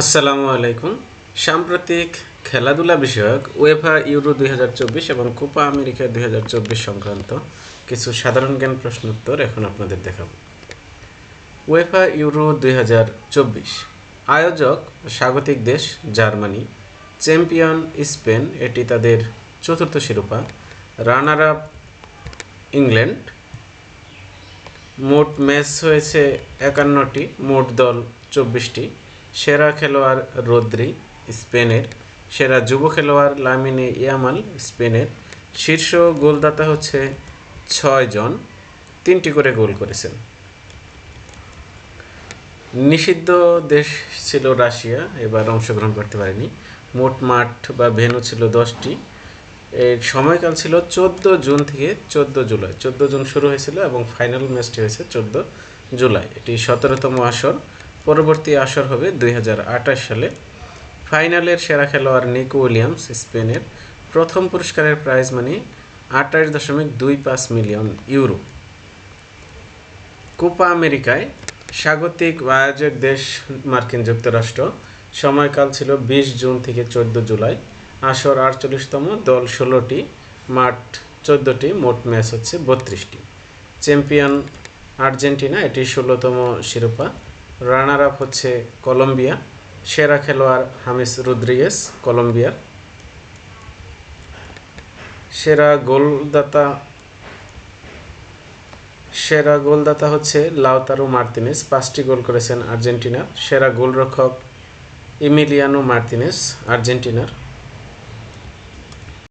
আসসালামু আলাইকুম। সাম্প্রতিক খেলাধুলা বিষয়ক ওয়েফা ইউরো দুই হাজার চব্বিশ এবং কোপা আমেরিকা দুই হাজার চব্বিশ সংক্রান্ত কিছু সাধারণ জ্ঞান প্রশ্নোত্তর এখন আপনাদের দেখাব। ওয়েফা ইউরো দুই হাজার চব্বিশ। আয়োজক স্বাগতিক দেশ জার্মানি। চ্যাম্পিয়ন স্পেন, এটি তাদের চতুর্থ শিরোপা। Runner up England. মোট ম্যাচ হয়েছে একান্নটি, মোট দল চব্বিশটি। সেরা খেলোয়াড় রদ্রি, স্পেনের। সেরা যুব খেলোয়াড় লামিনে ইয়ামাল, স্পেনের। শীর্ষ গোলদাতা হচ্ছে ছয় জন, তিনটি করে গোল করেছেন। নিষিদ্ধ দেশ ছিল রাশিয়া, এবার অংশগ্রহণ করতে পারেনি। মোট মাঠ বা ভেনু ছিল দশটি। এর সময়কাল ছিল চোদ্দ জুন থেকে চোদ্দ জুলাই। চোদ্দ জুন শুরু হয়েছিল এবং ফাইনাল ম্যাচটি হয়েছে চোদ্দ জুলাই। এটি সতেরোতম আসর। পরবর্তী আসর হবে দুই হাজার আঠাশ সালে। ফাইনালের সেরা খেলোয়াড় নিকো উইলিয়ামস, স্পেনের প্রথম পুরস্কারের প্রাইজ মানি আঠাশ দশমিক দুই পাঁচ মিলিয়ন ইউরো। কোপা আমেরিকায় স্বাগতিক আয়োজক দেশ মার্কিন যুক্তরাষ্ট্র। সময়কাল ছিল বিশ জুন থেকে চোদ্দ জুলাই। আসর আটচল্লিশতম দল ষোলোটি, মাঠ চোদ্দোটি, মোট ম্যাচ হচ্ছে বত্রিশটি। চ্যাম্পিয়ন আর্জেন্টিনা, এটি ষোলোতম শিরোপা। রানার আপ হচ্ছে কলম্বিয়া সেরা খেলোয়াড় হামিস রুদ্রিগেস কলম্বিয়ার সেরা গোলদাতা সেরা গোলদাতা হচ্ছে লাউতারো মার্তিনেস পাঁচটি গোল করেছেন আর্জেন্টিনার। সেরা গোলরক্ষক ইমিলিয়ানো মার্তিনেস, আর্জেন্টিনার।